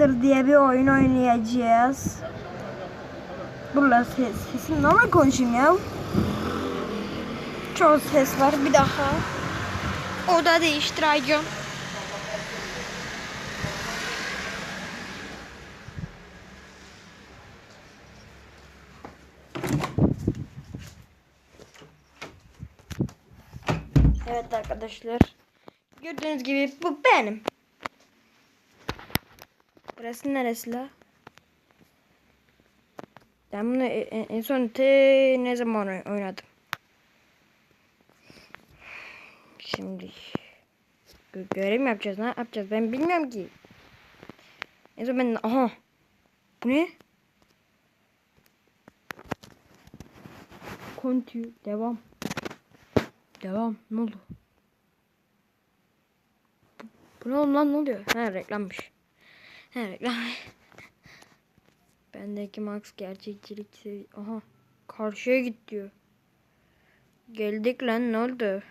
Gangster diye bir oyun oynayacağız. Dur lan ses, sesim normal konuşayım ya. Çok ses var bir daha. Oda değiştireceğim. Evet arkadaşlar. Gördüğünüz gibi bu benim. Burası neresi la? Ben bunu e- e- en son te ne zaman oy- oynadım? Şimdi gö- görev mi yapacağız? Ne yapacağız? Ben bilmiyorum ki. En son ben aha. Bu ne? Continue. Devam. Devam. Ne oldu? Bu, ne oldu lan? Ne oluyor? Ha reklammış. Ha reklam. Bendeki max gerçekçilik Aha. Karşıya git diyor. Geldik lan ne oldu?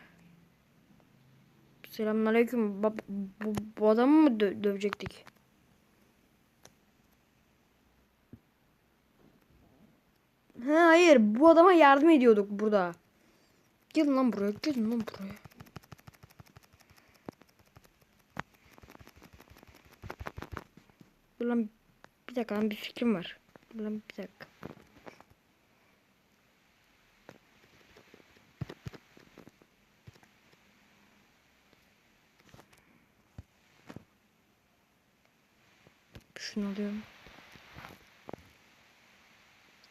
Selamünaleyküm. Ba- bu, bu adamı mı dö- dövecektik? Ha hayır bu adama yardım ediyorduk burada. Gelin lan buraya, gelin lan buraya. Dur lan bir dakika lan bir fikrim var. Dur lan bir dakika. Şunu alıyorum.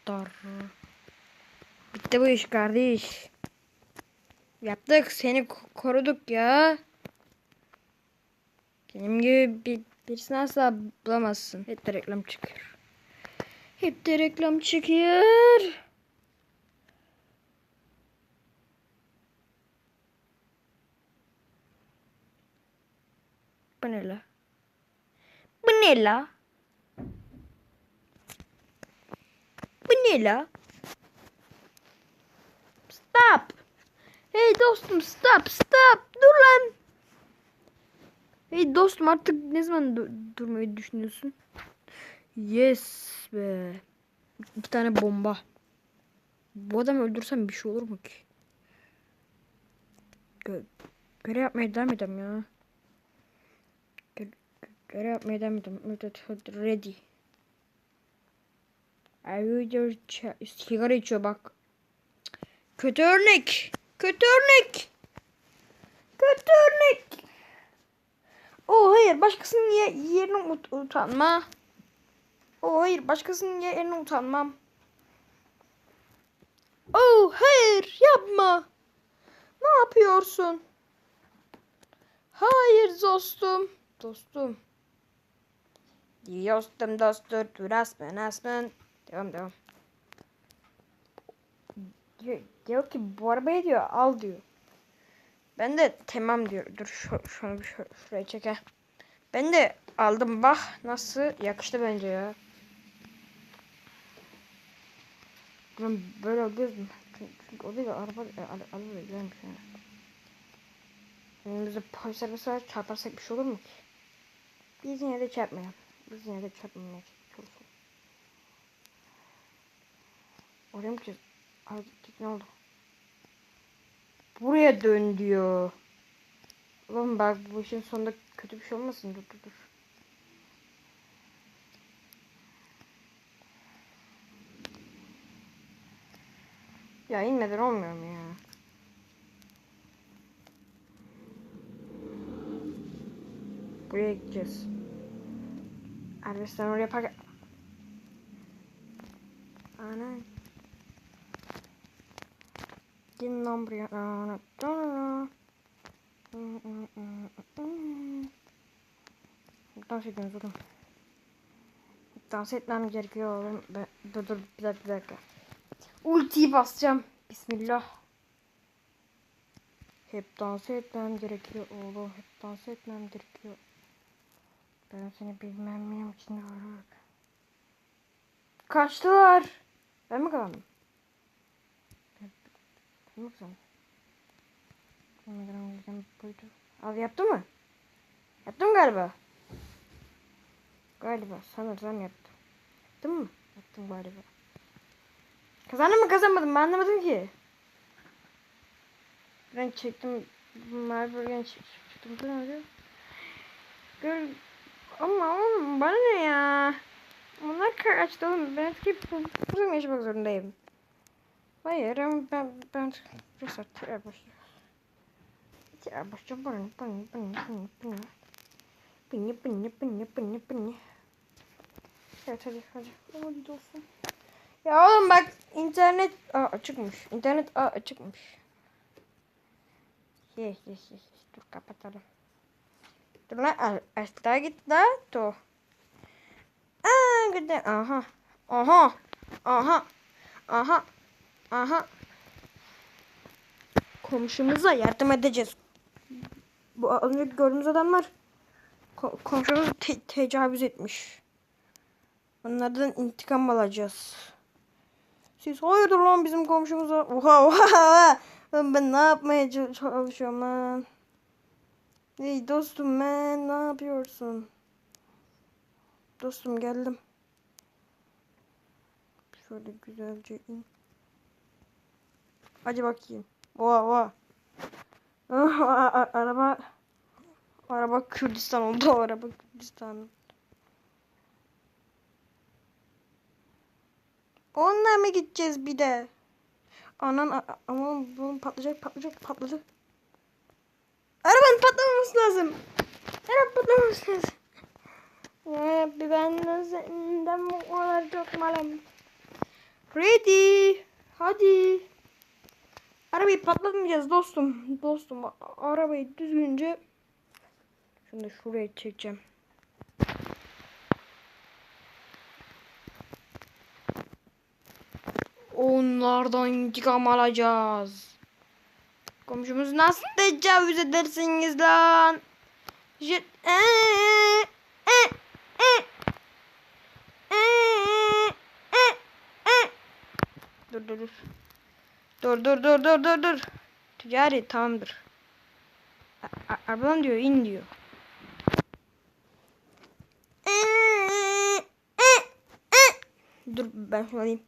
Dar. Bitti bu iş kardeş. Yaptık seni ko- koruduk ya. Benim gibi bir, birisini asla bulamazsın. Hep de reklam çıkıyor. Hep de reklam çıkıyor. Bu ne la? Bu ne la? Bu ne la? Stop. Hey dostum stop stop. Dur lan. Hey dostum artık ne zaman du- durmayı düşünüyorsun? Yes be. İki tane bomba. Bu adamı öldürsem bir şey olur mu ki? Gö görev yapmaya devam edelim ya. Gö gö- görev yapmaya devam evet, ready. Ça- sigara içiyor bak. Kötü örnek. Kötü örnek. Kötü örnek. Oh hayır başkasının ye yerine ut utanma. Oh hayır başkasının yerine utanmam. Oh hayır yapma. Ne yapıyorsun? Hayır dostum. Dostum. Dostum dostum. Dur asmen asmen. Devam devam. Diyor, diyor ki bu arabayı diyor al diyor. Ben de tamam diyor. Dur şu, şunu bir şu, şuraya çeke. Ben de aldım bak nasıl yakıştı bence ya. Ben böyle alıyoruz mu? Çünkü, o değil araba e, araba güzelmiş yani. Önümüzde polis arabası var çarparsak bir şey olur mu ki? Biz yine de çarpmayalım. Biz yine de çarpmamaya çalışalım. Oraya mı gittik ne oldu? Buraya dön diyor. Oğlum bak bu işin sonunda kötü bir şey olmasın. Dur dur dur. Ya inmeden olmuyor mu ya? Buraya gideceğiz. Elbistan oraya park... Ana. Ana. Ana. Dans ediyoruz oğlum. Dans etmem gerekiyor oğlum. Ben, dur dur bir dakika bir dakika. Ultiyi basacağım. Bismillah. Hep dans etmem gerekiyor oğlum. Hep dans etmem gerekiyor. Ben seni bilmem miyim içinde var. Kaçtılar. Ben mi kazandım? Ben mi kazandım? Al yaptı mı? Yattım galiba. Galiba sanırsam yattım. Yattım mı? Yattım galiba. Kazandım mı kazanmadım ben anlamadım ki. Ben çektim. Marburgen çıktım. Bu? Gör... Ama oğlum bana ne ya? Bunlar kaçtı oğlum. Ben mı yaşamak zorundayım? Hayır ama ben ben biraz tekrar başlıyorum. Tekrar başlıyorum. Bana bana bana bana bana. Bınyı bınyı bınyı bınyı bınyı. Evet hadi hadi. Hadi dostum. Ya oğlum bak internet aa, açıkmış. İnternet aa, açıkmış. Ye ye ye. ye. Dur kapatalım. Dur lan al. Asla git la. To. Aa güzel. Aha. Aha. Aha. Aha. Aha. Komşumuza yardım edeceğiz. Bu az önce gördüğünüz adamlar ko- komşumuzu te- tecavüz etmiş. Onlardan intikam alacağız. Siz hayırdır lan bizim komşumuza? Oha oha ben ne yapmaya çalışıyorum lan? Hey dostum ben ne yapıyorsun? Dostum geldim. Şöyle güzelce in. Hadi bakayım. Oha oha. Araba araba Kürdistan oldu araba Kürdistan. Onunla mı gideceğiz bir de? Anan a- a- aman bunun patlayacak patlayacak patladı. Arabanın patlamaması lazım. Araba patlamaması lazım. Ya bir ben senden bu kadar çok malım. Ready. Hadi. Arabayı patlatmayacağız dostum. Dostum arabayı düzgünce şunu da şuraya çekeceğim. Onlardan intikam alacağız. Komşumuzu nasıl tecavüz edersiniz lan? Jet... Ee, ee, ee. Dur dur dur. Dur dur dur dur dur dur. Ticari tamamdır. Arabadan diyor in diyor. Dur ben şunu alayım.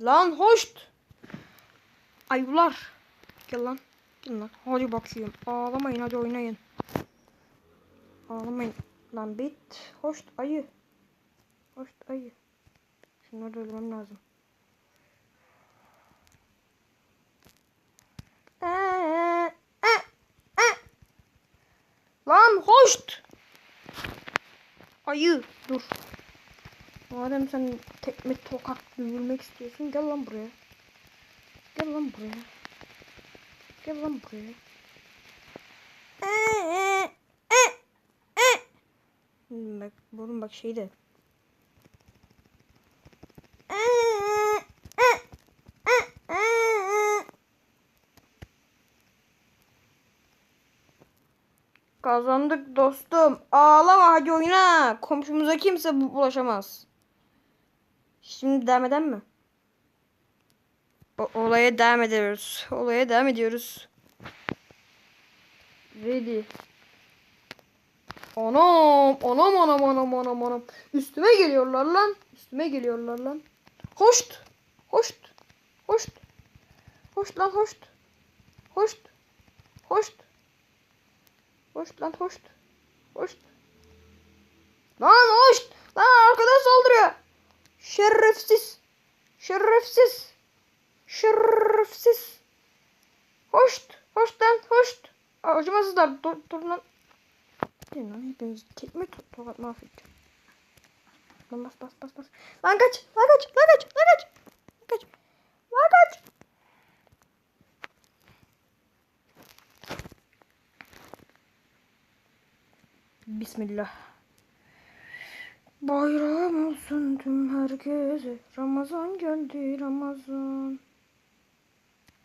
Lan hoşt. Ayılar. Gel lan. Gel lan. Hadi bakayım. Ağlamayın hadi oynayın. Ağlamayın. Lan bit. Hoşt ayı. Hoşt ayı. Şunları öldürmem lazım. Lan hoşt. Ayı dur. Madem sen tekme tokat vurmak istiyorsun gel lan buraya. Gel lan buraya. Gel lan buraya. Bak bunun bak şeyde. Ee, ee, ee, ee. Kazandık dostum. Ağlama hadi oyna. Komşumuza kimse bulaşamaz. Şimdi devam eden mi? O- olaya devam ediyoruz. Olaya devam ediyoruz. Ready. Anam, anam, anam, anam, anam, anam. Üstüme geliyorlar lan. Üstüme geliyorlar lan. Hoşt. Hoşt. Hoşt. Hoşt lan hoşt. Hoşt. Hoşt. Hoşt lan hoşt. Hoşt. Lan hoşt. Lan arkadan saldırıyor. Şerefsiz. Şerefsiz. Şerefsiz. Hoşt. Hoşt lan hoşt. Aa, Acımasızlar. Dur, dur lan. Gelin lan hepiniz tekme to tokat mahvedeceğim. Lan bas bas bas bas. Lan kaç. Lan kaç. Lan kaç. Lan kaç. Lan kaç. Lan kaç. Bismillah. Bayram olsun tüm herkese. Ramazan geldi Ramazan.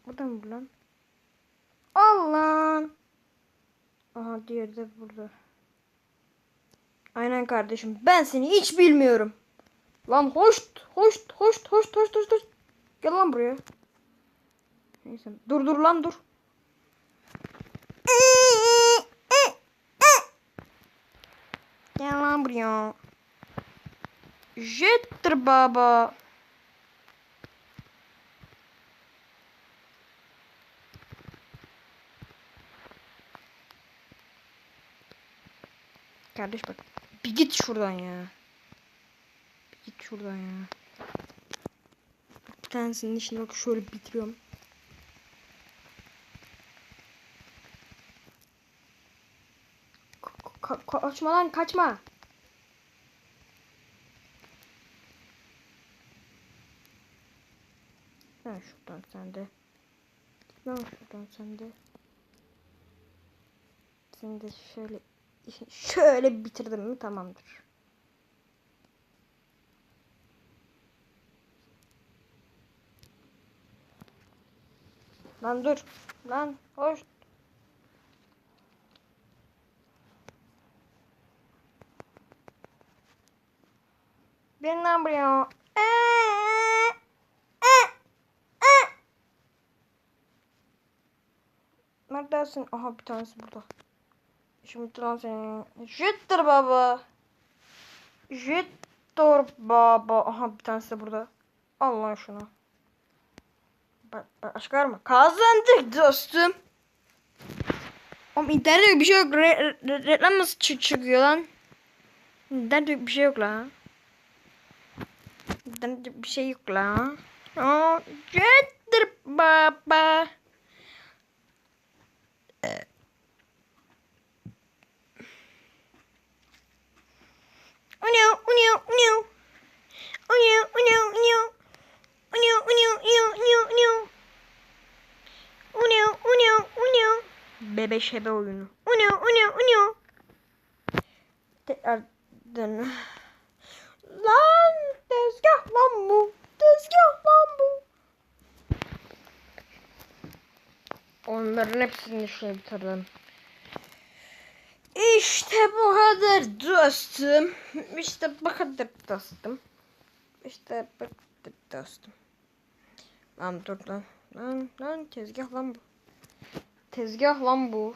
Burada mı bu lan? Allah. Aha diğeri de burada. Aynen kardeşim. Ben seni hiç bilmiyorum. Lan hoşt, hoşt, hoşt, hoşt, hoşt, hoşt, hoşt. Gel lan buraya. Neyse. Dur dur lan dur. Gel lan buraya. Jettir baba. Kardeş bak. Bir git şuradan ya. Bir git şuradan ya. Bir tanesinin işini bak şöyle bitiriyorum. Kaçma lan kaçma. Lan şuradan sen de. Şuradan sen de. Seni de şöyle şöyle bitirdim mi tamamdır. Lan dur. Lan hoş. Lan buraya. Ee, ee, ee. Neredesin? Aha bir tanesi burada. Şimdi lan seni. Jüttür baba. Jüttür baba. Aha bir tanesi de burada. Al lan şunu. Bak, var mı? Kazandık dostum. Oğlum internette bir şey yok. Re re reklam nasıl çı çıkıyor lan? İnternette bir şey yok lan. Zaten bir şey yok la. Götür baba. Ee, unu, unu, unu. Unu, unu, unu. Unu, unu, unu, unu, unu. Unu, unu, unu. Bebe şebe oyunu. Unu, unu, unu. Tekrardan... Onların hepsini şey bitirdim. İşte bu kadar dostum. İşte bu kadar dostum. İşte bu kadar dostum. Lan dur lan. Lan lan tezgah lan bu. Tezgah lan bu.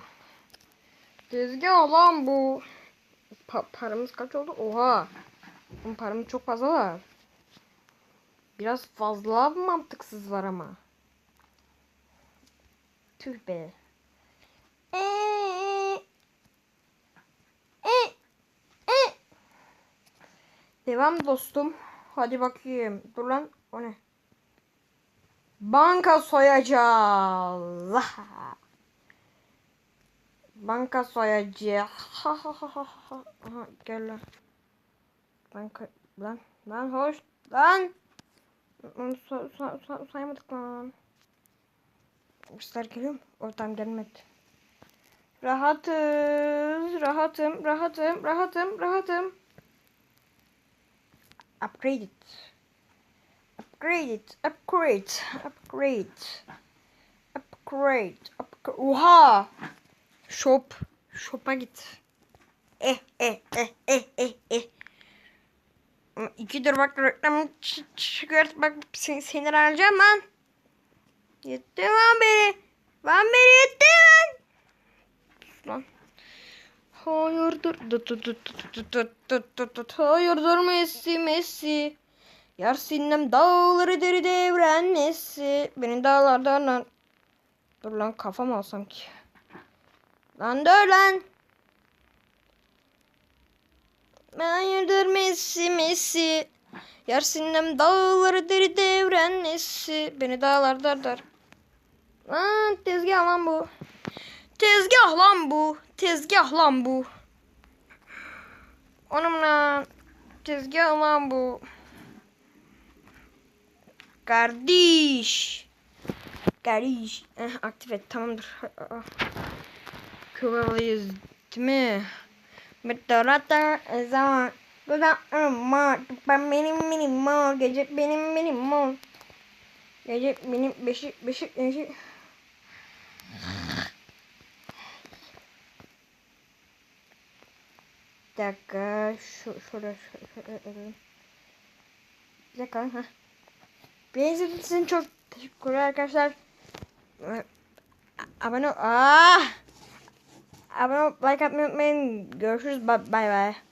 Tezgah lan bu. Pa paramız kaç oldu? Oha. Paramız çok fazla var. Biraz fazla mantıksız var ama. Tüh be. Eee. E, e. Devam dostum. Hadi bakayım. Dur lan. O ne? Banka soyacağız. Banka soyacağız. Ha ha ha ha ha. Aha gel lan. Banka lan lan hoş lan. Onu say say say saymadık lan. İşler geliyor mu? Oradan gelmedi. Rahatız, rahatım, rahatım, rahatım, rahatım. Upgrade it. Upgrade it, upgrade, upgrade. Upgrade, upgrade. Oha! Shop, shop'a git. Eh, eh, eh, eh, eh, eh. İkidir bak reklamı ç- çıkart bak seni, seni alacağım lan. Yetti lan beni. Lan yetti lan. Lan. Hayır dur. Tut tut tut tut tut tut tut tut. Hayır dur Messi Messi. Yar sinem dağları deri devren Messi. Beni dağlardan lan. Dur lan kafam alsam ki. Lan dur lan. Hayırdır Messi Messi. Yar sinem dağları deri devren Messi. Beni dağlardan dar. Lan tezgah lan bu. Tezgah lan bu. Tezgah lan bu. Onum lan. Tezgah lan bu. Kardeş. Kardeş. Eh, aktif et tamamdır. Kövalıyız değil mi? Meteorata zaman. Güzel ama ben benim benim mal gece benim benim mal. Gece benim beşik beşik beşik. Bir dakika. Şu, şurada şöyle. Bir dakika. Ha. Beni için çok teşekkürler arkadaşlar. Abone ol. Aa! Abone ol, like atmayı unutmayın. Görüşürüz. Bye bye.